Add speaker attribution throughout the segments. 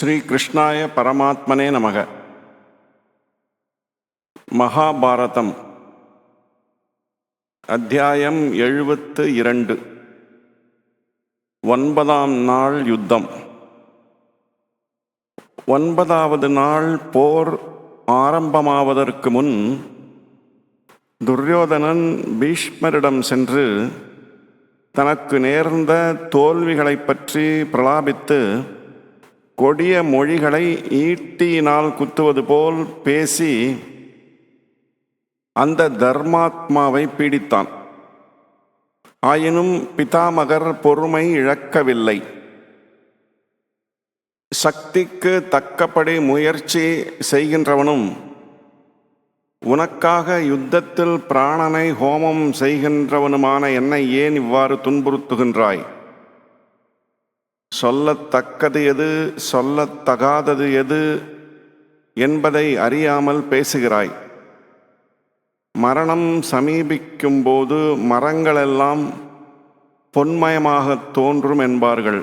Speaker 1: ஸ்ரீ கிருஷ்ணாய பரமாத்மனே நமக. மகாபாரதம். அத்தியாயம் எழுபத்து இரண்டு. ஒன்பதாம் நாள் யுத்தம். ஒன்பதாவது நாள் போர் ஆரம்பமாவதற்கு முன் துரியோதனன் பீஷ்மரிடம் சென்று தனக்கு நேர்ந்த தோல்விகளைப் பற்றி பிரலாபித்து கொடிய மொழிகளை ஈட்டியினால் குத்துவது போல் பேசி அந்த தர்மாத்மாவை பீடித்தான். ஆயினும் பிதாமகர் பொறுமை இழக்கவில்லை. சக்திக்கு தக்கபடி முயற்சி செய்கின்றவனும் உனக்காக யுத்தத்தில் பிராணனை ஹோமம் செய்கின்றவனுமான என்னை ஏன் இவ்வாறு துன்புறுத்துகின்றாய்? சொல்லத்தக்கது எது சொல்லத்தகாதது எது என்பதை அறியாமல் பேசுகிறாய். மரணம் சமீபிக்கும்போது மரங்களெல்லாம் பொன்மயமாக தோன்றும் என்பார்கள்.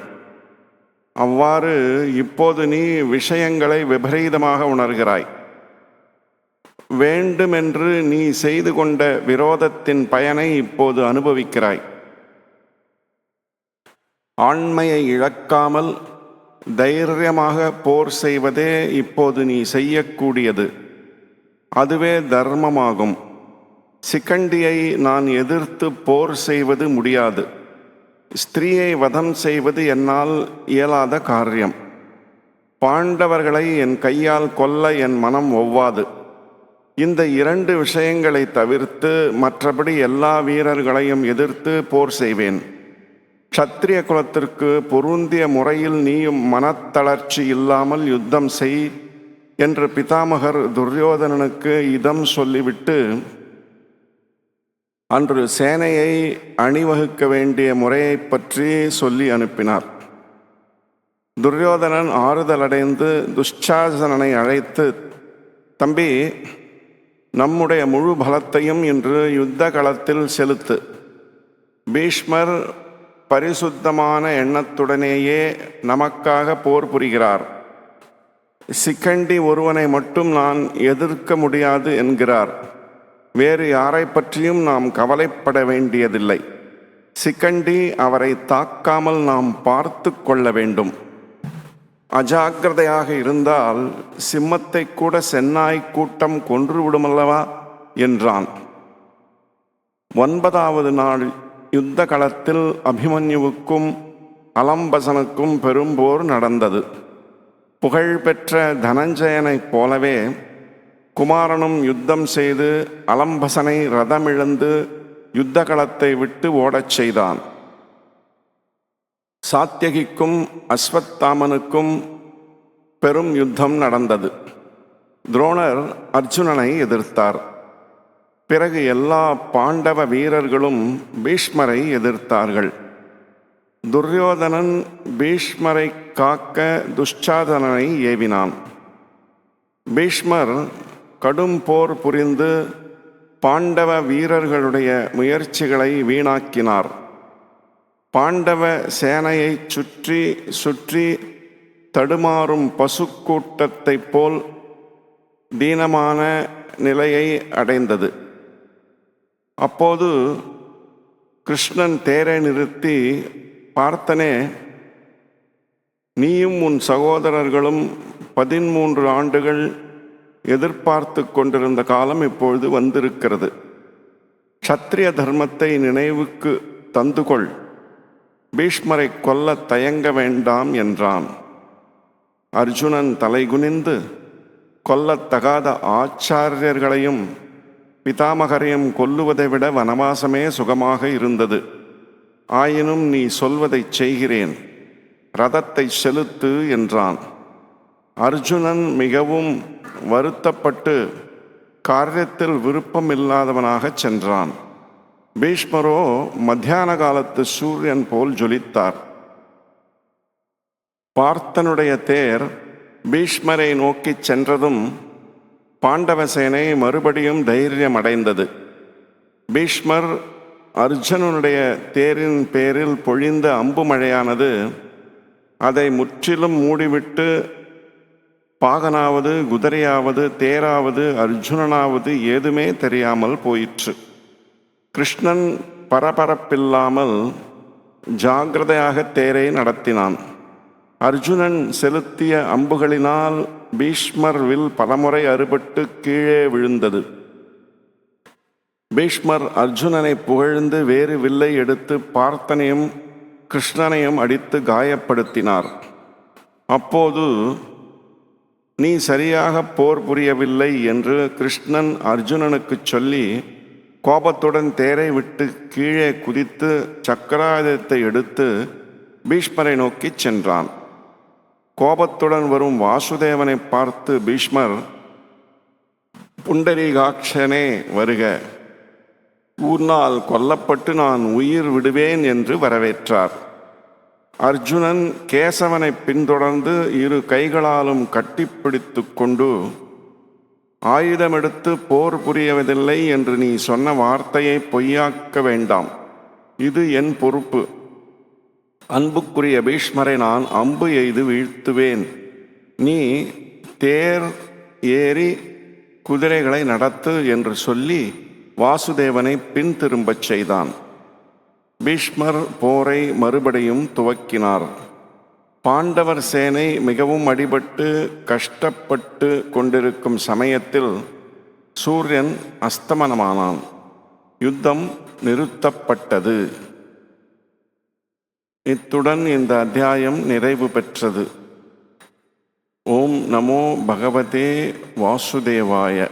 Speaker 1: அவ்வாறு இப்போது நீ விஷயங்களை விபரீதமாக உணர்கிறாய். வேண்டுமென்று நீ செய்து கொண்ட விரோதத்தின் பயனை இப்போது அனுபவிக்கிறாய். ஆண்மையை இழக்காமல் தைரியமாக போர் செய்வதே இப்போது நீ செய்யக்கூடியது. அதுவே தர்மமாகும். சிக்கண்டியை நான் எதிர்த்து போர் செய்வது முடியாது. ஸ்திரீயை வதம் செய்வது என்னால் இயலாத காரியம். பாண்டவர்களை என் கையால் கொல்ல என் மனம் ஒவ்வாது. இந்த இரண்டு விஷயங்களை தவிர்த்து மற்றபடி எல்லா வீரர்களையும் எதிர்த்து போர் செய்வேன். க்ஷத்திரிய குலத்திற்கு பொருந்திய முறையில் நீயும் மனத்தளர்ச்சி இல்லாமல் யுத்தம் செய் என்று பிதாமகர் துரியோதனனுக்கு இதம் சொல்லிவிட்டு அன்று சேனையை அணிவகுக்க வேண்டிய முறையைப் பற்றி சொல்லி அனுப்பினார். துரியோதனன் ஆறுதலடைந்து துஷ்சாசனனை அழைத்து தம்பி நம்முடைய முழு பலத்தையும் இன்று யுத்த களத்தில் செலுத்து. பீஷ்மர் பரிசுத்தமான எண்ணத்துடனேயே நமக்காக போர் புரிகிறார். சிக்கண்டி ஒருவனை மட்டும் நான் எதிர்க்க முடியாது என்கிறார். வேறு யாரை பற்றியும் நாம் கவலைப்பட வேண்டியதில்லை. சிக்கண்டி அவரை தாக்காமல் நாம் பார்த்து கொள்ள வேண்டும். அஜாக்கிரதையாக இருந்தால் சிம்மத்தை கூட சென்னாய் கூட்டம் கொன்று விடுமல்லவா? என்றான். ஒன்பதாவது நாள் யுத்த களத்தில் அபிமன்யுவுக்கும் அலம்பசனுக்கும் பெரும்போர் நடந்தது. புகழ்பெற்ற தனஞ்சயனைப் போலவே குமாரனும் யுத்தம் செய்து அலம்பசனை ரதமிழந்து யுத்த களத்தை விட்டு ஓடச் செய்தான். சாத்தியகிக்கும் அஸ்வத்தாமனுக்கும் பெரும் யுத்தம் நடந்தது. துரோணர் அர்ஜுனனை எதிர்த்தார். பிறகு எல்லா பாண்டவ வீரர்களும் பீஷ்மரை எதிர்த்தார்கள். துரியோதனன் பீஷ்மரை காக்க துஷ்சாதனனை ஏவினான். பீஷ்மர் கடும் போர் புரிந்து பாண்டவ வீரர்களுடைய முயற்சிகளை வீணாக்கினார். பாண்டவ சேனையை சுற்றி சுற்றி தடுமாறும் பசுக்கூட்டத்தைப் போல் தீனமான நிலையை அடைந்தது. அப்போது கிருஷ்ணன் தேரை நிறுத்தி பார்த்தனே நீயும் உன் சகோதரர்களும் பதிமூன்று ஆண்டுகள் எதிர்பார்த்து கொண்டிருந்த காலம் இப்பொழுது வந்திருக்கிறது. சத்திரிய தர்மத்தை நினைவுக்கு தந்துகொள். பீஷ்மரை கொல்ல தயங்க வேண்டாம் என்றான். அர்ஜுனன் தலைகுனிந்து கொல்லத்தகாத ஆச்சாரியர்களையும் பிதாமகரையும் கொல்லுவதை விட வனவாசமே சுகமாக இருந்தது. ஆயினும் நீ சொல்வதைச் செய்கிறேன். ரதத்தை செலுத்து என்றான். அர்ஜுனன் மிகவும் வருத்தப்பட்டு காரியத்தில் விருப்பமில்லாதவனாகச் சென்றான். பீஷ்மரோ மத்தியான காலத்து சூரியன் போல் ஜொலித்தார். பார்த்தனுடைய தேர் பீஷ்மரை நோக்கிச் சென்றதும் பாண்டவசேனை மறுபடியும் தைரியம் அடைந்தது பீஷ்மர் அர்ஜுனனுடைய தேரின் பேரில் பொழிந்த அம்பு மழையானது அதை முற்றிலும் மூடிவிட்டு பாகனாவது குதிரையாவது தேராவது அர்ஜுனனாவது ஏதுமே தெரியாமல் போயிற்று. கிருஷ்ணன் பரபரப்பில்லாமல் ஜாக்கிரதையாக தேரை நடத்தினான். அர்ஜுனன் செலுத்திய அம்புகளினால் பீஷ்மர் வில் பலமுறை அறுபட்டு கீழே விழுந்தது. பீஷ்மர் அர்ஜுனனை புகழ்ந்து வேறு வில்லை எடுத்து பார்த்தனையும் கிருஷ்ணனையும் அடித்து காயப்படுத்தினார். அப்போது நீ சரியாக போர் புரியவில்லை என்று கிருஷ்ணன் அர்ஜுனனுக்குச் சொல்லி கோபத்துடன் தேரை விட்டு கீழே குதித்து சக்கராயுதத்தை எடுத்து பீஷ்மரை நோக்கிச் சென்றான். கோபத்துடன் வரும் வாசுதேவனை பார்த்து பீஷ்மர் புண்டரீகாட்சனே வருக. உன்னால் கொல்லப்பட்டு நான் உயிர் விடுவேன் என்று வரவேற்றார். அர்ஜுனன் கேசவனை பின்தொடர்ந்து இரு கைகளாலும் கட்டிப்பிடித்து கொண்டு ஆயுதமெடுத்து போர் புரியவதில்லை என்று நீ சொன்ன வார்த்தையை பொய்யாக்க வேண்டாம். இது என் பொறுப்பு. அன்புக்குரிய பீஷ்மரை நான் அம்பு எய்து வீழ்த்துவேன். நீ தேர் ஏறி குதிரைகளை நடத்து என்று சொல்லி வாசுதேவனை பின் திரும்பச் செய்தான். பீஷ்மர் போரை மறுபடியும் துவக்கினார். பாண்டவர் சேனை மிகவும் அடிபட்டு கஷ்டப்பட்டு கொண்டிருக்கும் சமயத்தில் சூரியன் அஸ்தமனமானான். யுத்தம் நிறுத்தப்பட்டது. இத்துடன் இந்த அத்தியாயம் நிறைவு பெற்றது. ஓம் நமோ பகவதே வாசுதேவாய.